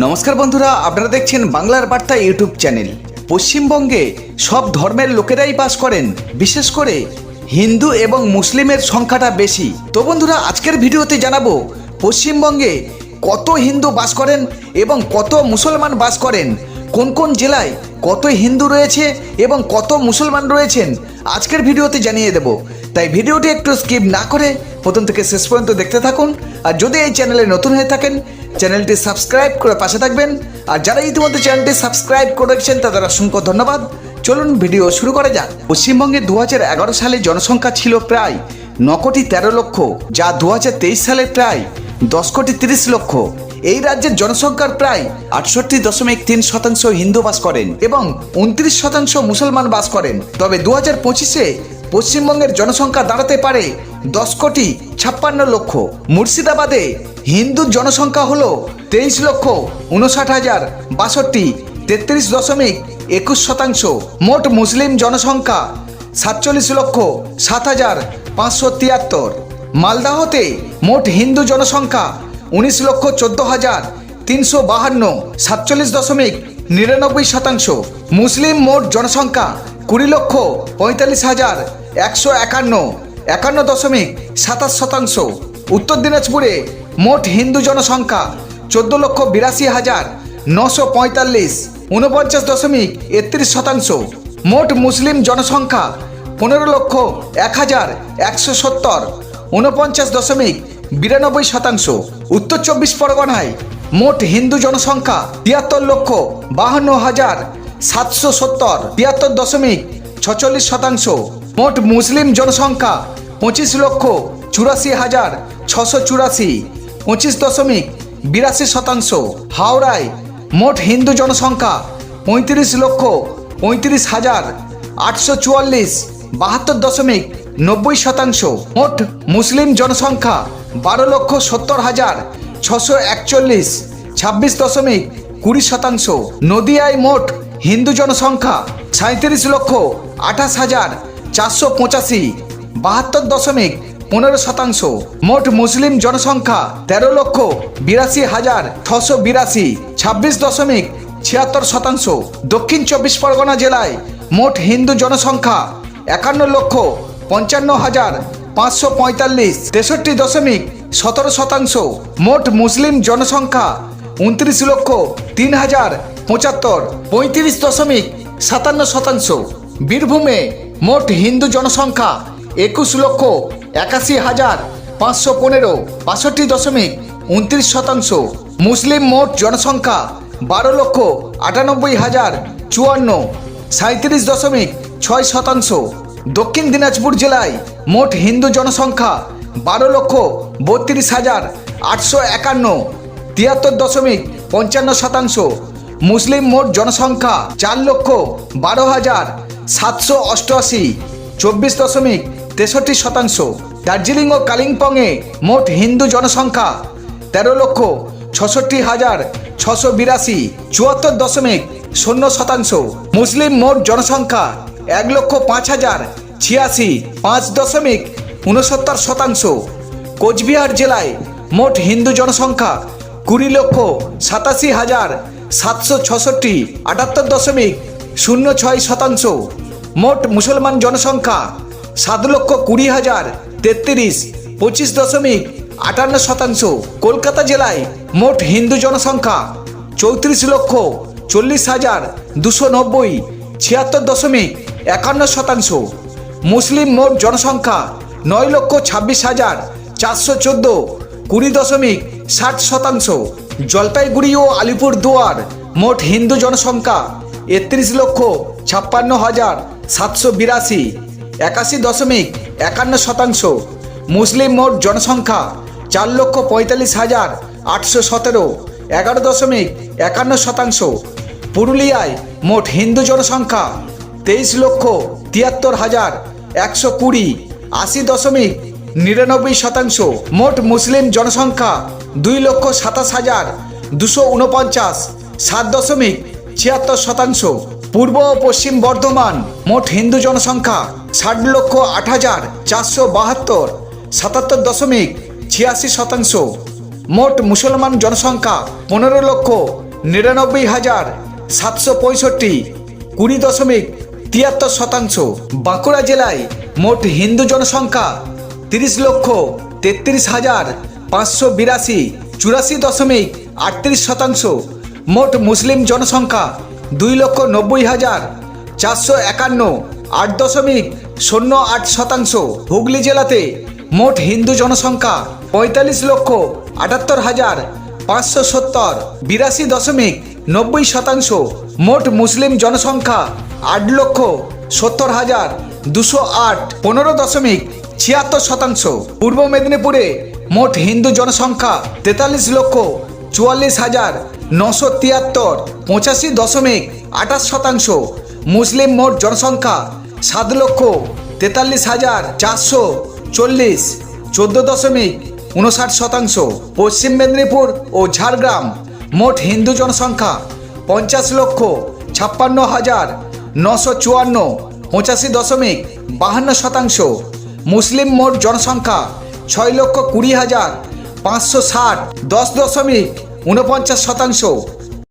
নমস্কার বন্ধুরা, আপনারা দেখছেন বাংলার বার্তা ইউটিউব চ্যানেল। পশ্চিমবঙ্গে সব ধর্মের লোকেরাই বাস করেন, বিশেষ করে হিন্দু এবং মুসলিমের সংখ্যাটা বেশি। তো বন্ধুরা, আজকের ভিডিওতে জানাব, পশ্চিমবঙ্গে কত হিন্দু বাস করেন এবং কত মুসলমান বাস করেন? কোন কোন জেলায় কত হিন্দু রয়েছে এবং কত মুসলমান রয়েছেন? আজকের ভিডিওতে জানিয়ে দেব। তাই ভিডিওটি একটু স্কিপ না করে প্রথম থেকে শেষ পর্যন্ত দেখতে থাকুন। আর যদি এই চ্যানেলে নতুন হয়ে থাকেন, চ্যানেলটি সাবস্ক্রাইব করে পাশে থাকবেন। আর যারা ইতিমধ্যে চ্যানেলটি সাবস্ক্রাইব করে রেখেছেন, তাদের অসংখ্য ধন্যবাদ। চলুন ভিডিও শুরু করা যাক। পশ্চিমবঙ্গে দুহাজার এগারো সালে জনসংখ্যা ছিল প্রায় ন কোটি তেরো লক্ষ, যা দু হাজার তেইশ সালে প্রায় দশ কোটি তিরিশ লক্ষ। এই রাজ্যের জনসংখ্যার প্রায় আটষট্টি দশমিক তিন শতাংশ হিন্দু বাস করেন এবং উনত্রিশ শতাংশ মুসলমান বাস করেন। তবে দু হাজার পঁচিশে পশ্চিমবঙ্গের জনসংখ্যা দাঁড়াতে পারে দশ কোটি ছাপ্পান্ন লক্ষ। মুর্শিদাবাদে হিন্দুর জনসংখ্যা হল তেইশ লক্ষ উনষাট হাজার বাষট্টি, তেত্রিশ দশমিক একুশ শতাংশ। মোট মুসলিম জনসংখ্যা সাতচল্লিশ লক্ষ সাত হাজার পাঁচশো তিয়াত্তর। মালদাহতে মোট হিন্দু জনসংখ্যা উনিশ লক্ষ চোদ্দ হাজার তিনশো বাহান্ন, সাতচল্লিশ দশমিক নিরানব্বই শতাংশ। মুসলিম মোট জনসংখ্যা কুড়ি লক্ষ পঁয়তাল্লিশ হাজার একশো একান্ন একান্ন দশমিক সাতাশ শতাংশ। উত্তর দিনাজপুরে মোট হিন্দু জনসংখ্যা চোদ্দ লক্ষ বিরাশি হাজার নশো পঁয়তাল্লিশ উনপঞ্চাশ দশমিক একত্রিশ শতাংশ। মোট মুসলিম জনসংখ্যা পনেরো লক্ষ এক হাজার একশো সত্তর উনপঞ্চাশ দশমিক বিরানব্বই শতাংশ। উত্তর চব্বিশ পরগনায় মোট হিন্দু জনসংখ্যা তিয়াত্তর লক্ষ বাহান্ন হাজার সাতশো সত্তর, তিয়াত্তর দশমিক ছচল্লিশ শতাংশ। মোট মুসলিম জনসংখ্যা পঁচিশ লক্ষ চুরাশি হাজার ছশো চুরাশি, পঁচিশ দশমিক বিরাশি শতাংশ। হাওড়ায় মোট হিন্দু জনসংখ্যা পঁয়ত্রিশ লক্ষ পঁয়ত্রিশ হাজার আটশো চুয়াল্লিশ, বাহাত্তর দশমিক নব্বই শতাংশ। মোট মুসলিম জনসংখ্যা বারো লক্ষ সত্তর হাজার ছশো একচল্লিশ, ছাব্বিশ দশমিক কুড়ি শতাংশ। নদিয়ায় মোট হিন্দু জনসংখ্যা সাঁত্রিশ লক্ষ আঠাশ হাজার চারশো পঁচাশি, বাহাত্তর দশমিক পনেরো শতাংশ। মোট মুসলিম জনসংখ্যা তেরো লক্ষ বিরাশি হাজার ছশো বিরাশি, ছাব্বিশ দশমিক ছিয়াত্তর শতাংশ। দক্ষিণ চব্বিশ পরগনা জেলায় মোট হিন্দু জনসংখ্যা একান্ন লক্ষ পঞ্চান্ন হাজার পাঁচশো পঁয়তাল্লিশ, তেষট্টি দশমিক সতেরো শতাংশ। মোট মুসলিম জনসংখ্যা উনত্রিশ লক্ষ তিন হাজার পঁচাত্তর, পঁয়ত্রিশ দশমিক সাতান্ন শতাংশ। বীরভূমে মোট হিন্দু জনসংখ্যা একুশ লক্ষ একাশি হাজার পাঁচশো পনেরো, বাষট্টি দশমিক উনত্রিশ শতাংশ। মুসলিম মোট জনসংখ্যা বারো লক্ষ আটানব্বই হাজার চুয়ান্ন সাঁত্রিশ দশমিক ছয় শতাংশ। দক্ষিণ দিনাজপুর জেলায় মোট হিন্দু জনসংখ্যা বারো লক্ষ বত্রিশ হাজার আটশো একান্ন, তিয়াত্তর দশমিক পঞ্চান্ন শতাংশ। মুসলিম মোট জনসংখ্যা চার লক্ষ বারো হাজার সাতশো অষ্টআশি, চব্বিশ দশমিক তেষট্টি শতাংশ। দার্জিলিং ও কালিম্পংয়ে মোট হিন্দু জনসংখ্যা তেরো লক্ষ ছষট্টি হাজার ছশো বিরাশি, চুয়াত্তর দশমিক শূন্য শতাংশ। মুসলিম মোট জনসংখ্যা এক লক্ষ পাঁচ হাজার ছিয়াশি, পাঁচ দশমিক উনসত্তর শতাংশ। কোচবিহার জেলায় মোট হিন্দু জনসংখ্যা কুড়ি লক্ষ সাতাশি হাজার সাতশো ছষট্টি, আটাত্তর দশমিক শূন্য ছয় শতাংশ। মোট মুসলমান জনসংখ্যা সাত লক্ষ কুড়ি হাজার তেত্রিশ, পঁচিশ দশমিক আটান্ন শতাংশ। কলকাতা জেলায় মোট হিন্দু জনসংখ্যা চৌত্রিশ লক্ষ চল্লিশ হাজার দুশো নব্বই, ছিয়াত্তর দশমিক একান্ন শতাংশ। মুসলিম মোট জনসংখ্যা নয় লক্ষ ছাব্বিশ হাজার চারশো চোদ্দ, কুড়ি দশমিক ষাট শতাংশ। জলপাইগুড়ি ও আলিপুর দুয়ার মোট হিন্দু জনসংখ্যা একত্রিশ লক্ষ ছাপ্পান্ন হাজার সাতশো বিরাশি, একাশি দশমিক একান্ন শতাংশ। মুসলিম মোট জনসংখ্যা চার লক্ষ পঁয়তাল্লিশ হাজার আটশো সতেরো, এগারো দশমিক একান্ন শতাংশ। পুরুলিয়ায় মোট হিন্দু জনসংখ্যা তেইশ লক্ষ তিয়াত্তর হাজার একশো কুড়ি, আশি দশমিক নিরানব্বই শতাংশ। মোট মুসলিম জনসংখ্যা দুই লক্ষ সাতাশ হাজার দুশো উনপঞ্চাশ, সাত দশমিক ছিয়াত্তর শতাংশ। পূর্ব ও পশ্চিম বর্ধমান, মোট হিন্দু জনসংখ্যা ষাট লক্ষ আট হাজার চারশো বাহাত্তর, সাতাত্তর দশমিক ছিয়াশি শতাংশ। মোট মুসলমান জনসংখ্যা পনেরো লক্ষ নিরানব্বই হাজার সাতশো পঁয়ষট্টি, কুড়ি দশমিক তিয়াত্তর শতাংশ। বাঁকুড়া জেলায় মোট হিন্দু জনসংখ্যা তিরিশ লক্ষ তেত্রিশ হাজার পাঁচশো বিরাশি, চুরাশি দশমিক আটত্রিশ শতাংশ। মোট মুসলিম জনসংখ্যা দুই লক্ষ নব্বই হাজার চারশো একান্ন, আট দশমিক শূন্য আট শতাংশ। হুগলি জেলাতে মোট হিন্দু জনসংখ্যা পঁয়তাল্লিশ লক্ষ আটাত্তর হাজার পাঁচশো সত্তর, বিরাশি দশমিক নব্বই শতাংশ। মোট মুসলিম জনসংখ্যা আট লক্ষ সত্তর হাজার দুশো আট, পনেরো দশমিক ছিয়াত্তর শতাংশ। পূর্ব মেদিনীপুরে মোট হিন্দু জনসংখ্যা তেতাল্লিশ লক্ষ চুয়াল্লিশ হাজার নশো তিয়াত্তর, পঁচাশি দশমিক আঠাশ শতাংশ। মুসলিম মোট জনসংখ্যা সাত লক্ষ তেতাল্লিশ হাজার চারশো চল্লিশ, চোদ্দ দশমিক উনষাট শতাংশ। পশ্চিম মেদিনীপুর ও ঝাড়গ্রাম মোট হিন্দু জনসংখ্যা পঞ্চাশ লক্ষ ছাপ্পান্ন হাজার নশো চুয়ান্ন, পঁচাশি দশমিক বাহান্ন শতাংশ। মুসলিম মোট জনসংখ্যা ছয় লক্ষ কুড়ি হাজার পাঁচশো ষাট, দশ দশমিক উনপঞ্চাশ শতাংশ।